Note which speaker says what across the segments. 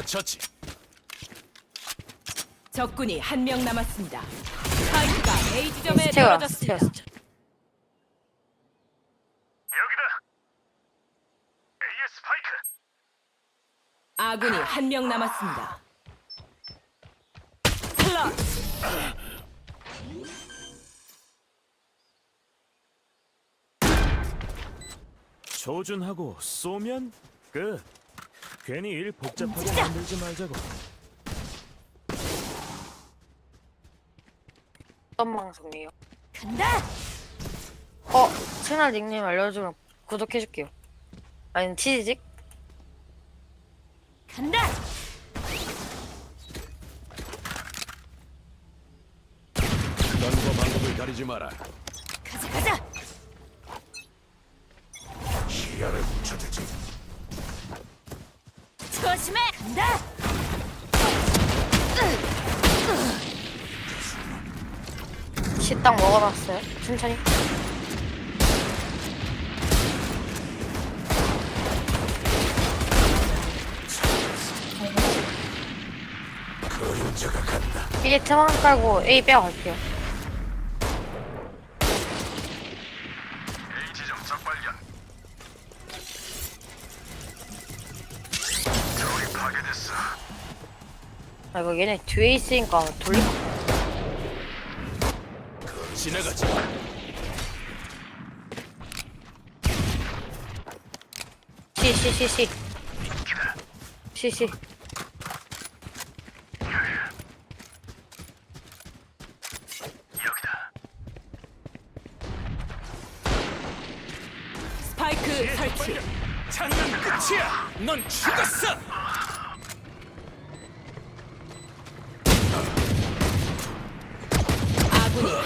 Speaker 1: 처치.
Speaker 2: 적군이 한 명 남았습니다. 스파이크가 A 지점에
Speaker 3: 스테어
Speaker 2: 떨어졌습니다.
Speaker 3: 스테어 스테어
Speaker 4: 여기다. AS 스파이크.
Speaker 2: 아군이 한 명 남았습니다. 클러치.
Speaker 1: 조준하고 쏘면 끝. 괜히 일 복잡하게 만들지 말자고.
Speaker 3: 어떤 방송이에요?
Speaker 2: 간다.
Speaker 3: 어 채널 닉네임 알려주면 구독해줄게요 아니 치즈직?
Speaker 2: 간다.
Speaker 1: 던과 방법을 가리지 마라.
Speaker 2: 가자 가자. 간다.
Speaker 3: 식당 먹어봤어요? 천천히
Speaker 4: 간다.
Speaker 3: 이게 트만 깔고 A 빼고 갈게요 이거 얘네 뒤에 있으니까 돌리
Speaker 1: 지나가지.
Speaker 3: C C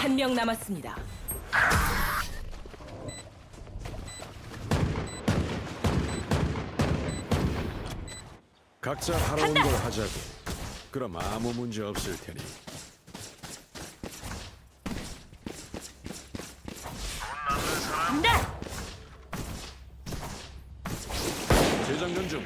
Speaker 2: 한 명 남았습니다.
Speaker 1: 각자 온걸 하자고. 그럼 아무 문제 없을 테니.
Speaker 2: 간다.
Speaker 1: 재장전 중.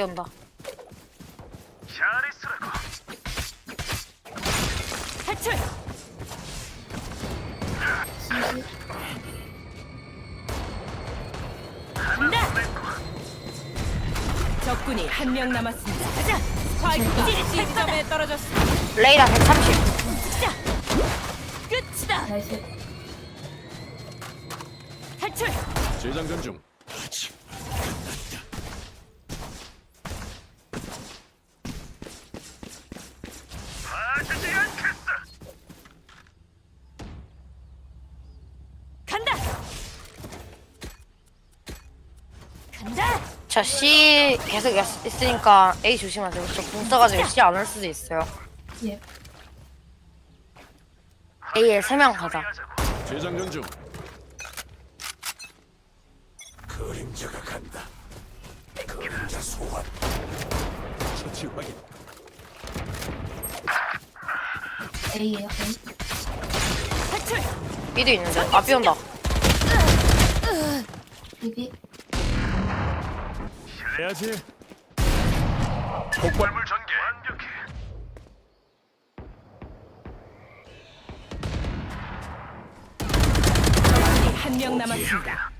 Speaker 3: C 온다
Speaker 4: 잘 있으라고.
Speaker 2: 탈출. 간다. 적군이 한 명 남았습니다. 가자. 스파이크가 C 지점에 떨어졌습니다.
Speaker 3: 레이라 130
Speaker 2: 움직이자. 끝이다. 탈출.
Speaker 1: 재장전 중.
Speaker 4: 봐주지 않겠어.
Speaker 2: 간다.
Speaker 3: 자 C 계속 있- 있으니까 A 조심하세요 저궁 써가지고 C 안 올 수도 있어요 A에 3명 가자
Speaker 1: 재장전 중.
Speaker 4: 그림자가 간다. 그림자 소환.
Speaker 1: 처치 확인.
Speaker 5: A예요. A.
Speaker 2: 탈출.
Speaker 3: B도 있는데 아 B 온다
Speaker 5: B.
Speaker 1: 해야지.
Speaker 4: 폭발물 전개. 완벽해.
Speaker 2: 적군이 한명 남았습니다.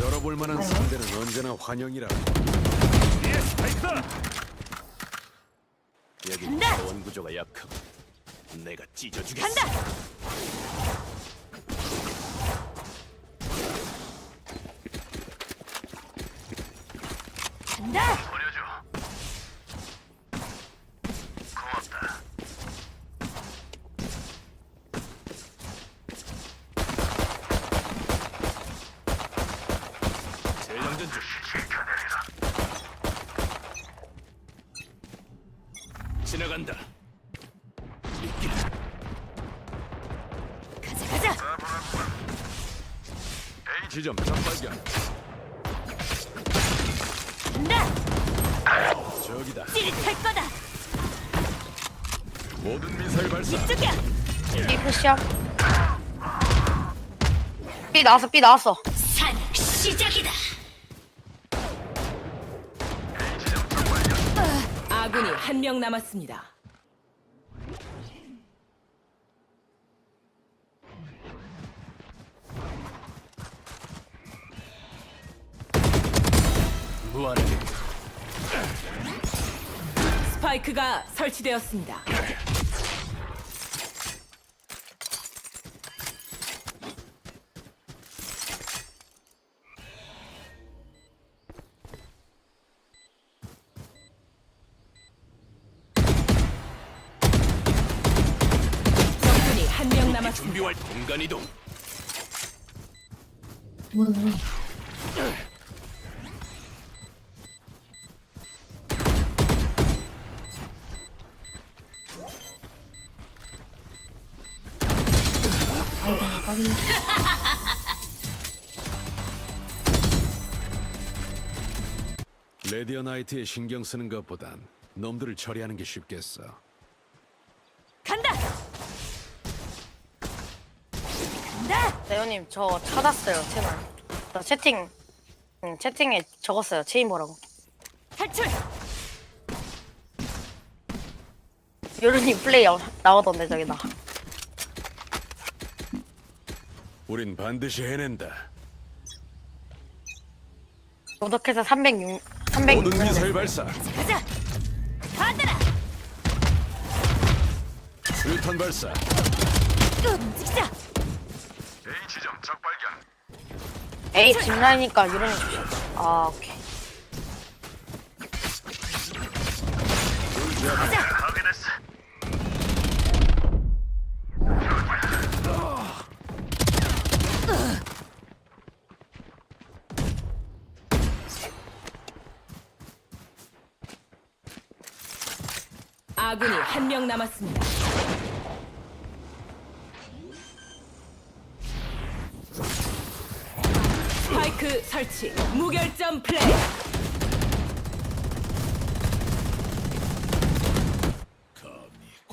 Speaker 1: 열어볼 만한 상대는 언제나 환영이라.
Speaker 4: 예, 스파이크다.
Speaker 1: 여기
Speaker 2: 간다!
Speaker 1: 자원 구조가 약하고 내가 찢어주겠어.
Speaker 2: 간다.
Speaker 4: 올라간다.
Speaker 1: 가자 가자. 지점 적발견.
Speaker 2: 간다.
Speaker 1: 저기다.
Speaker 2: 찌릿할 거다.
Speaker 1: 모든 미사일 발사.
Speaker 2: 이쪽이야.
Speaker 3: B 푸시야 B 나왔어 B 나왔어
Speaker 2: 명 남았습니다.
Speaker 1: 무한의
Speaker 2: 스파이크가 설치되었습니다.
Speaker 1: 나이트에 신경 쓰는 것보단 놈들을 처리하는 게 쉽겠어.
Speaker 2: 간다. 간다.
Speaker 3: 대현님 저 찾았어요 채널. 저 채팅 응, 채팅에 적었어요 체인버라고.
Speaker 2: 탈출.
Speaker 3: 요런님 플레이 나- 나오던데 저기다.
Speaker 1: 우린 반드시 해낸다.
Speaker 3: 구독해서 306 306.
Speaker 1: 모든 미사일 발사.
Speaker 2: 가자. 받아라.
Speaker 1: 수류탄 발사.
Speaker 2: 움직이자.
Speaker 4: A 지점 적발견.
Speaker 3: 에이 요런님 주시죠. 아 오케이.
Speaker 2: 아군이 한 명 남았습니다. 스파이크 설치. 무결점 플레이.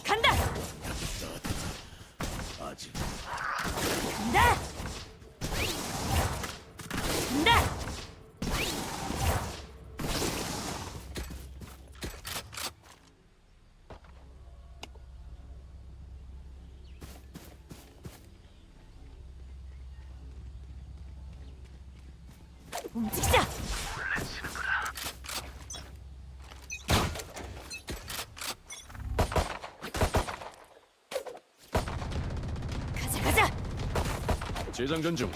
Speaker 2: 간다.
Speaker 1: 아직
Speaker 2: 간다. 간다. 움직이자. 가자.
Speaker 1: 재장전 중.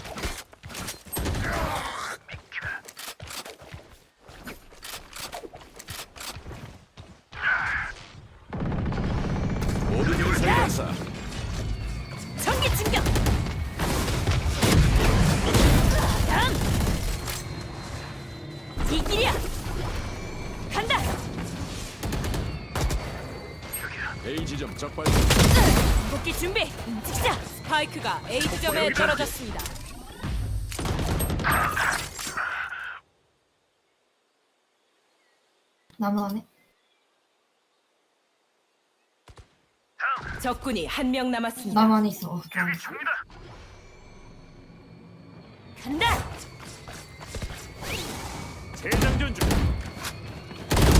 Speaker 2: 적군이 한 명 남았습니다.
Speaker 5: 안에 있어.
Speaker 2: 간다.
Speaker 4: 재장전 중.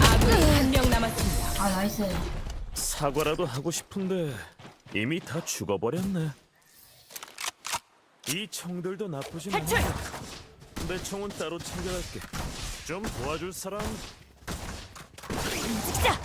Speaker 2: 아군이 한 명 남았습니다.
Speaker 5: 아 나이스
Speaker 6: 사과라도 하고 싶은데 이미 다 죽어버렸네. 이 총들도 나쁘진 않아. 내 총은 따로 챙겨갈게. 좀 도와줄 사람?
Speaker 2: 움직이자.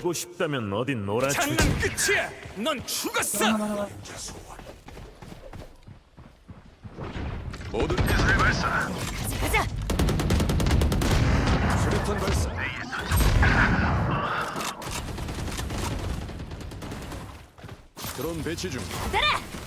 Speaker 6: 놀고 싶다면 어딘 놀아주지.
Speaker 1: 끝이야. 넌 죽었어. 모든
Speaker 4: 미사일 발사.
Speaker 2: 가자.
Speaker 1: 수류탄 발사. 드론 배치 중.
Speaker 2: 따라.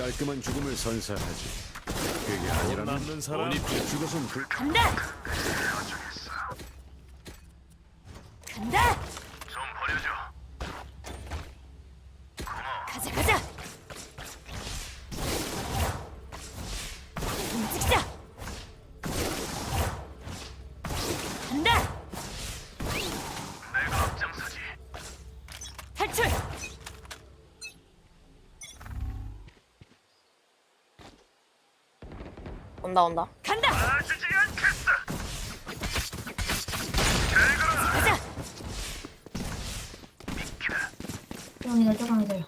Speaker 1: 깔끔한 죽음을 선사하지. 그게 아니라면
Speaker 6: 남는 사람?
Speaker 1: 원이 죽어선 불.
Speaker 2: 간다. 간다.
Speaker 3: 온다 온다.
Speaker 2: 간다.
Speaker 4: 않겠어.
Speaker 2: 가자.
Speaker 5: 조금만 기다려.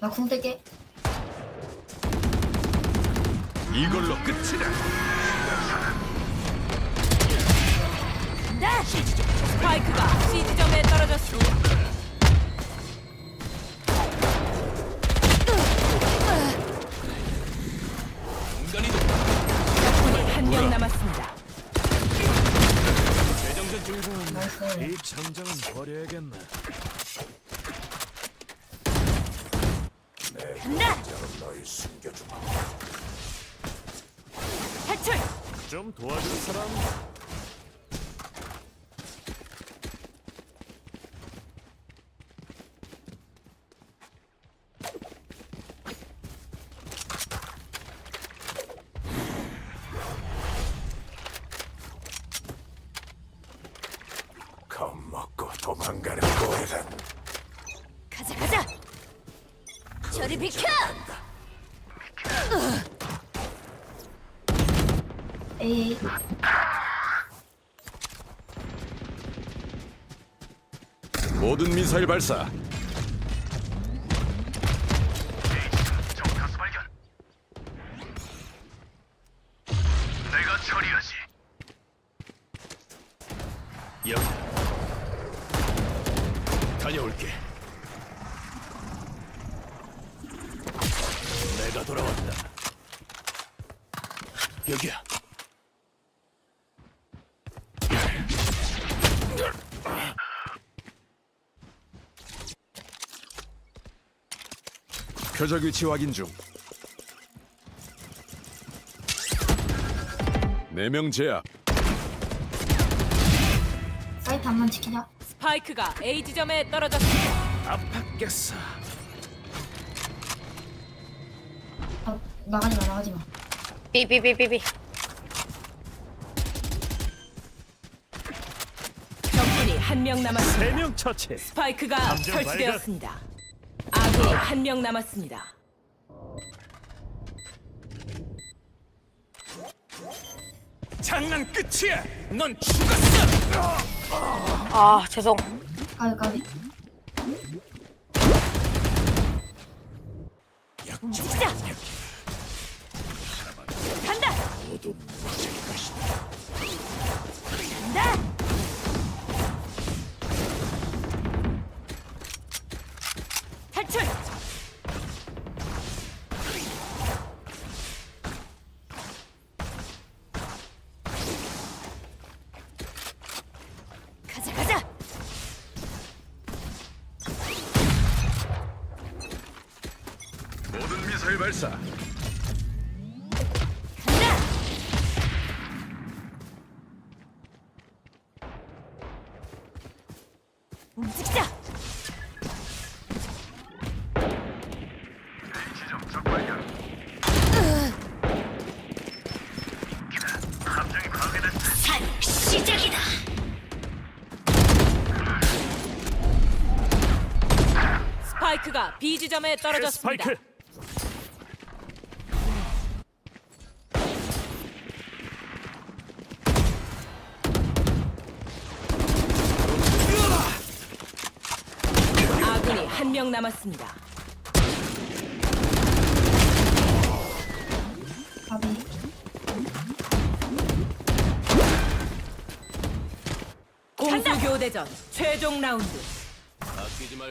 Speaker 5: 나궁 뜰게.
Speaker 1: 이걸로 끝이다.
Speaker 2: 간다. 스파이크가 C 지점에 떨어졌습니다. 한명 남았습니다.
Speaker 6: 재정전.
Speaker 5: 나이스.
Speaker 6: 이 장장은 버려야겠네.
Speaker 2: 간다. 탈출.
Speaker 6: 좀 도와줄 사람?
Speaker 1: 모든 미사일 발사.
Speaker 4: 정타수 발견. 내가 처리하지.
Speaker 6: 여기. 다녀올게. 내가 돌아왔다. 여기야.
Speaker 1: 표적 위치 확인 중. 네 명 제압.
Speaker 5: 사이트 한번 지키자.
Speaker 2: 스파이크가 A 지점에 떨어졌습니다.
Speaker 6: 아팠겠어.
Speaker 5: 아, 나가지 마, 나가지 마.
Speaker 3: 삐삐삐삐삐.
Speaker 2: 적군이 한 명 남았습니다.
Speaker 6: 세명 처치.
Speaker 2: 스파이크가
Speaker 6: 감정
Speaker 2: 설치되었습니다. 아군이 한 명 남았습니다.
Speaker 6: 장난 끝이야. 넌 죽었어.
Speaker 3: 아 죄송.
Speaker 5: 까비, 까비.
Speaker 2: 움직이자. 간다. 간다. 스파이크가 B 지점에 떨어졌습니다.
Speaker 6: 스파이크.
Speaker 2: 아군이 한 명 남았습니다. 공수 교대전 최종 라운드.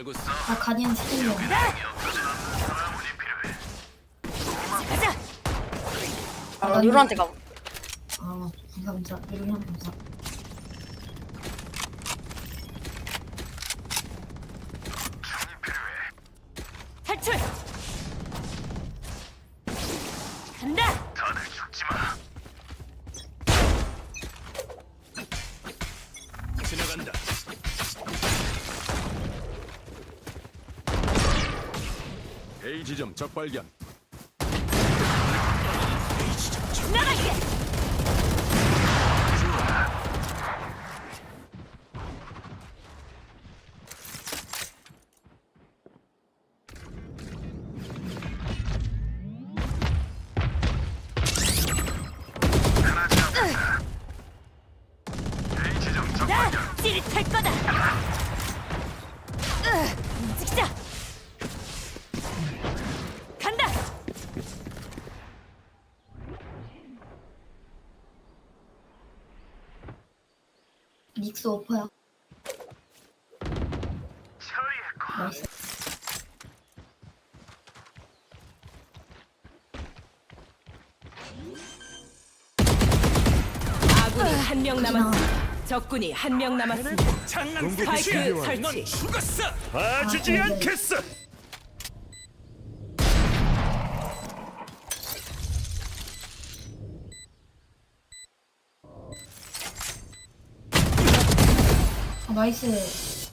Speaker 6: 말고 써.
Speaker 5: 나 가디언 스킬이야.
Speaker 2: 가자.
Speaker 3: 아, 요로한테 가.
Speaker 5: 아, 감사, 감사. 이러면 감사.
Speaker 1: 지점 적 발견.
Speaker 2: 나갈게. 나 찌릿할 거다. 으, 움직이자. 간다.
Speaker 5: 닉스 오퍼야. 나이스.
Speaker 2: 아군이 한 명 남았습니다. 적군이 한 명 남았습니다.
Speaker 6: 장난
Speaker 2: 스파이크 설치.
Speaker 6: 넌 죽었어. 봐주지
Speaker 5: 아, 네.
Speaker 6: 않겠어.
Speaker 5: 나이스.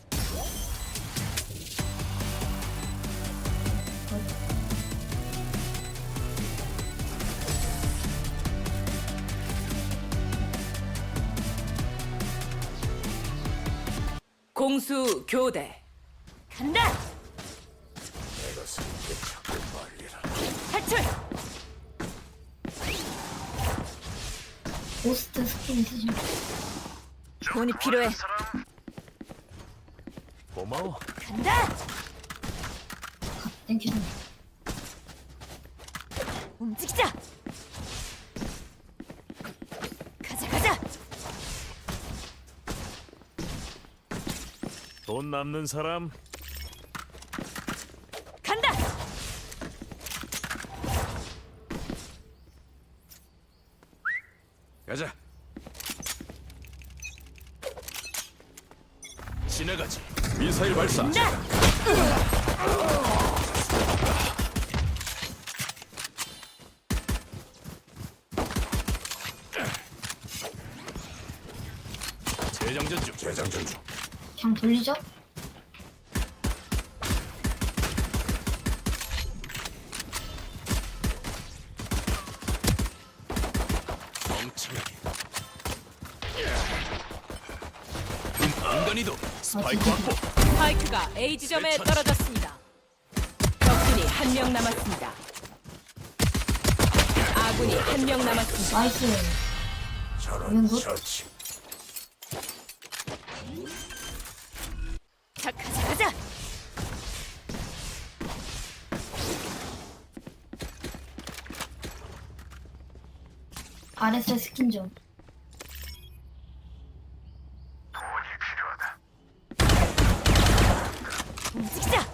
Speaker 2: 공수 교대. 간다.
Speaker 4: 내가 생게 자꾸 말리라.
Speaker 2: 탈출.
Speaker 5: 고스트 스킨 있으시면
Speaker 2: 돈이 필요해.
Speaker 4: 사람
Speaker 6: 고마워.
Speaker 2: 간다.
Speaker 5: 땡큐.
Speaker 2: 움직이자. 가자 가자.
Speaker 6: 돈 남는 사람 재장전 중.
Speaker 4: 재장전 중.
Speaker 5: 그냥 돌리죠?
Speaker 6: 멍청하게. 인간이도 스파이크. 확보.
Speaker 2: 스파이크가 A 지점에 떨어졌습니다. 적군이 한 명 남았습니다. 아군이 한 명 남았습니다.
Speaker 5: 나이스.
Speaker 4: 저런? 처치.
Speaker 2: 자 가자 가자.
Speaker 5: RSS 스킨 좀.
Speaker 4: 돈이 필요하다.
Speaker 2: 움직이자.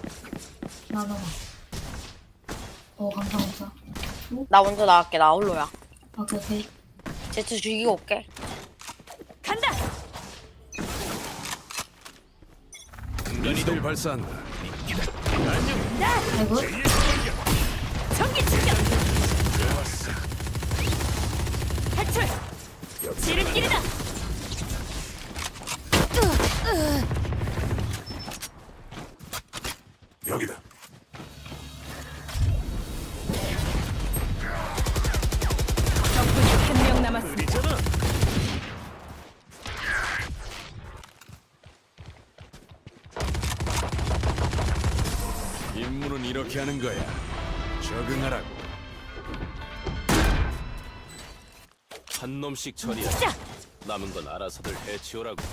Speaker 5: 나가봐. 어, 감사, 감사.
Speaker 3: 나 먼저 나갈게. 나 홀로야.
Speaker 5: 오케이, 오케이.
Speaker 3: 제트 죽이고 올게.
Speaker 2: 간다.
Speaker 1: 미사일 발사한다.
Speaker 2: 나
Speaker 5: 아이고.
Speaker 2: 전기 충격. 탈출. 지름길이다. 한
Speaker 6: 놈씩.
Speaker 2: 움직이자.
Speaker 6: 남은 건 알아서들 해치우라고.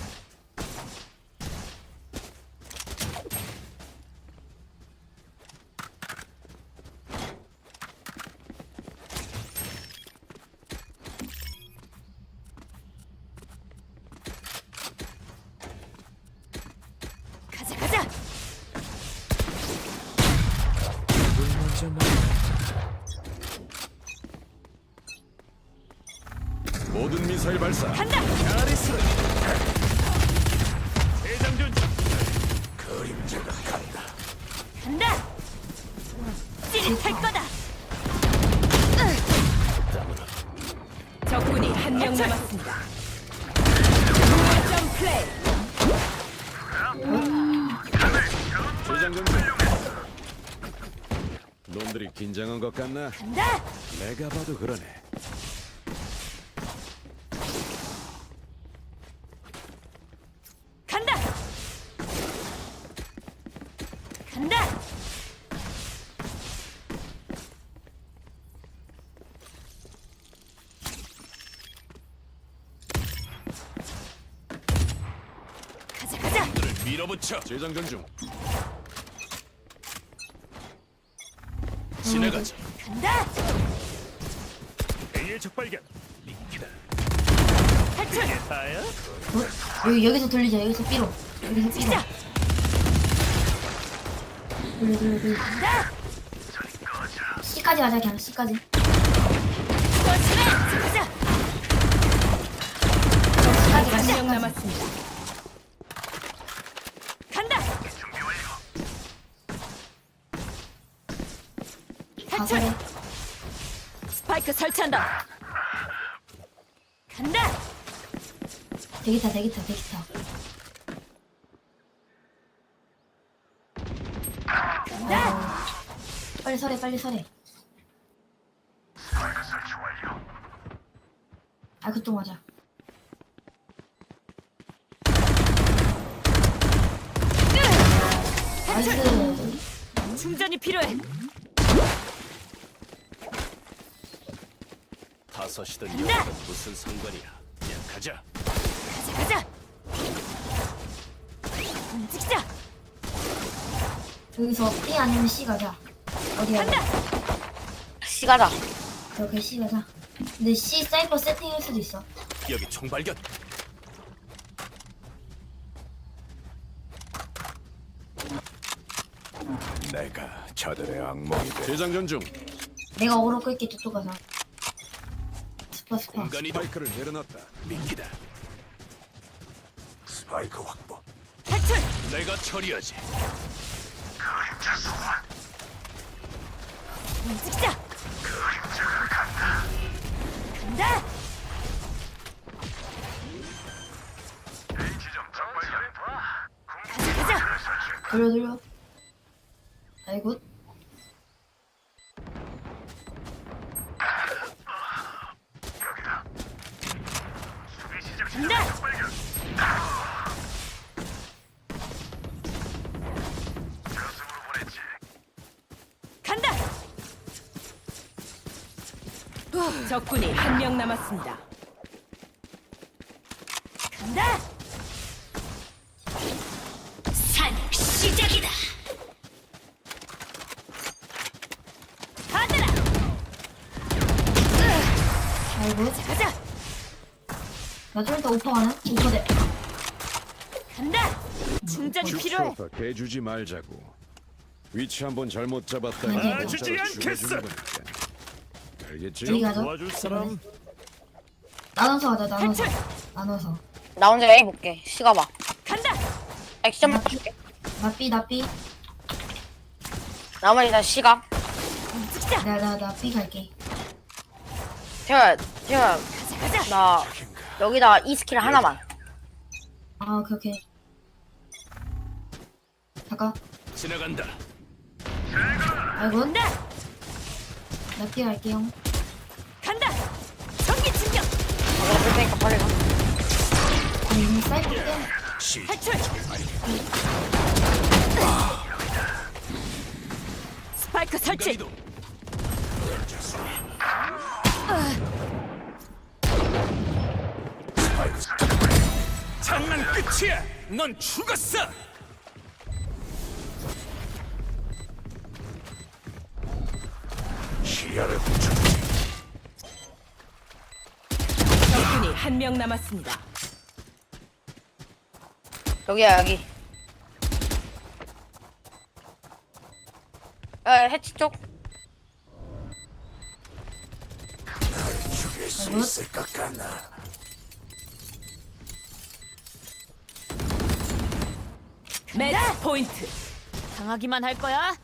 Speaker 1: 놈들이 긴장한 것 같나?
Speaker 2: 간다.
Speaker 1: 내가 봐도 그러네.
Speaker 2: 간다. 간다. 가자 가자.
Speaker 6: 를 밀어붙여.
Speaker 1: 재장전 중.
Speaker 6: 지나가자.
Speaker 2: 간다.
Speaker 6: A의 적발견. 리키다.
Speaker 2: 탈출.
Speaker 6: 이게 다야?
Speaker 5: 어? 여기 여기서 돌리자 여기서 삐로 여기서 삐로
Speaker 2: 시작.
Speaker 5: 돌려 돌려 돌려
Speaker 2: 간다.
Speaker 5: C까지 가자 그냥 C까지
Speaker 2: 조심해. 가자.
Speaker 5: C까지
Speaker 2: 가한명
Speaker 5: C까지
Speaker 2: 남았습니다. 탈출.
Speaker 5: 가설해
Speaker 2: 스파이크 설치한다. 간다.
Speaker 5: 대기타 대기타 대기타
Speaker 2: 간다.
Speaker 5: 빨리 설해 빨리 설해 아 그쪽 맞아 나이스
Speaker 2: 충전이 필요해.
Speaker 6: 다섯이든
Speaker 2: 간다.
Speaker 6: 여든 무슨 상관이야. 그냥 가자.
Speaker 2: 가자 가자. 움직이자.
Speaker 5: 여기서 B 아니면 C 가자 어디야
Speaker 2: 간다.
Speaker 3: C 가자.
Speaker 5: 그렇게 C 가자 근데 C 사이퍼 세팅일 수도 있어
Speaker 6: 여기 총 발견.
Speaker 4: 내가 저들의 악몽이 돼.
Speaker 1: 재장전 중.
Speaker 5: 내가 오로 끌게 저쪽 가서 스파 스파
Speaker 6: 인간이도
Speaker 1: 바이크를 내려놨다.
Speaker 6: 리키다.
Speaker 4: 스파이크 확보.
Speaker 2: 탈출.
Speaker 6: 내가 처리하지.
Speaker 2: 움직이자. 간다. 가자 가자.
Speaker 5: 돌려 돌려 아이고
Speaker 2: 적군이 한 명 남았습니다. 간다. 산 시작이다. 가더라.
Speaker 5: 아이고
Speaker 2: 가자.
Speaker 5: 나 좀 이따 오퍼 가는? 오퍼 돼
Speaker 2: 간다. 충전이 필요해.
Speaker 1: 슈퍼 개주지 말자고. 위치 한번 잘못 잡았다.
Speaker 5: 아,
Speaker 6: 주지 않겠어.
Speaker 1: 알겠지?
Speaker 5: 여기 가자
Speaker 6: 도와줄 사람?
Speaker 5: 나눠서 가자 나눠서. 나눠서
Speaker 3: 나 혼자 A 볼게. C 가봐.
Speaker 2: 간다.
Speaker 3: 액션 볼게.
Speaker 5: 나삐 나삐
Speaker 3: 나머지 다 C 가.
Speaker 2: 움직이자.
Speaker 5: 나나나삐 갈게
Speaker 2: 가자 가자.
Speaker 3: 나 여기다가 이 스킬 하나만.
Speaker 5: 아 오케이 오케이 잠깐
Speaker 6: 지나간다.
Speaker 5: 아이고
Speaker 2: 간다.
Speaker 5: 나삐 갈게요
Speaker 2: 탈출. 스파이크 설치.
Speaker 6: 장난 끝이야. 넌 죽었어.
Speaker 4: 시야를 훔쳐.
Speaker 2: 적군이 한 명 남았습니다.
Speaker 3: 여기야 여기 야 해치 쪽
Speaker 4: 죽일
Speaker 2: 포인트.
Speaker 7: 당하기만 할 거야.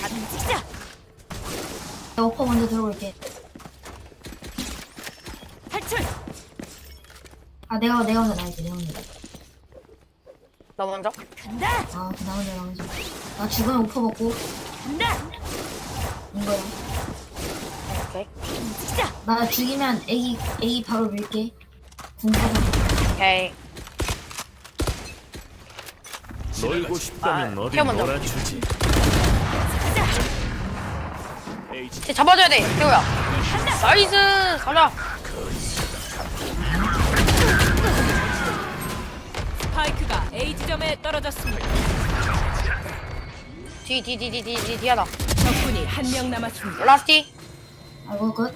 Speaker 7: 다른 찍자.
Speaker 5: 오퍼 먼저 들어올게.
Speaker 7: 탈출.
Speaker 5: 아 내가 내가 먼저 나야지 내가 먼저.
Speaker 3: 너 먼저?
Speaker 7: 간다.
Speaker 5: 아나 먼저 나 먼저. 나 죽으면 오퍼 먹고
Speaker 7: 간다.
Speaker 5: 이거야.
Speaker 3: 오케이.
Speaker 5: 나 죽이면 A A 바로 밀게. 궁사가.
Speaker 3: 오케이.
Speaker 6: 놀고 싶다면
Speaker 3: 아,
Speaker 6: 어디
Speaker 3: 태워 먼저.
Speaker 6: 놀아주지.
Speaker 3: 쟤 잡아줘야 돼, 태우야. 나이스! 가자.
Speaker 2: 스파이크가 A 지점에 떨어졌습니다.
Speaker 3: 뒤, 뒤, 뒤, 뒤, 뒤, 뒤, 뒤하다.
Speaker 2: 적군이 한 명 남았습니다.
Speaker 3: 라스티.
Speaker 5: 아이고 끝.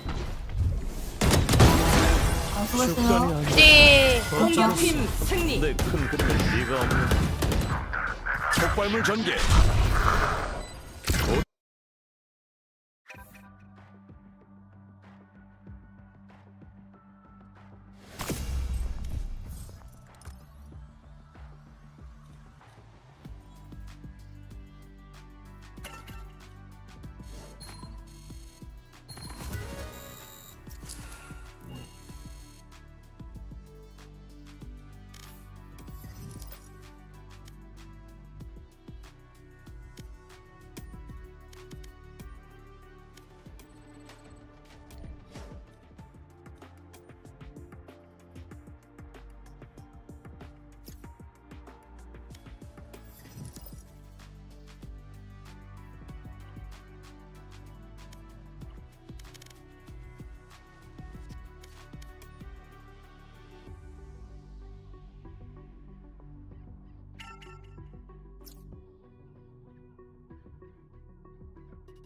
Speaker 5: 아 수고했어요.
Speaker 3: 뒤.
Speaker 2: 공격팀 승리.
Speaker 6: 내 큰 그림에 네가 없는
Speaker 4: 폭발물 전개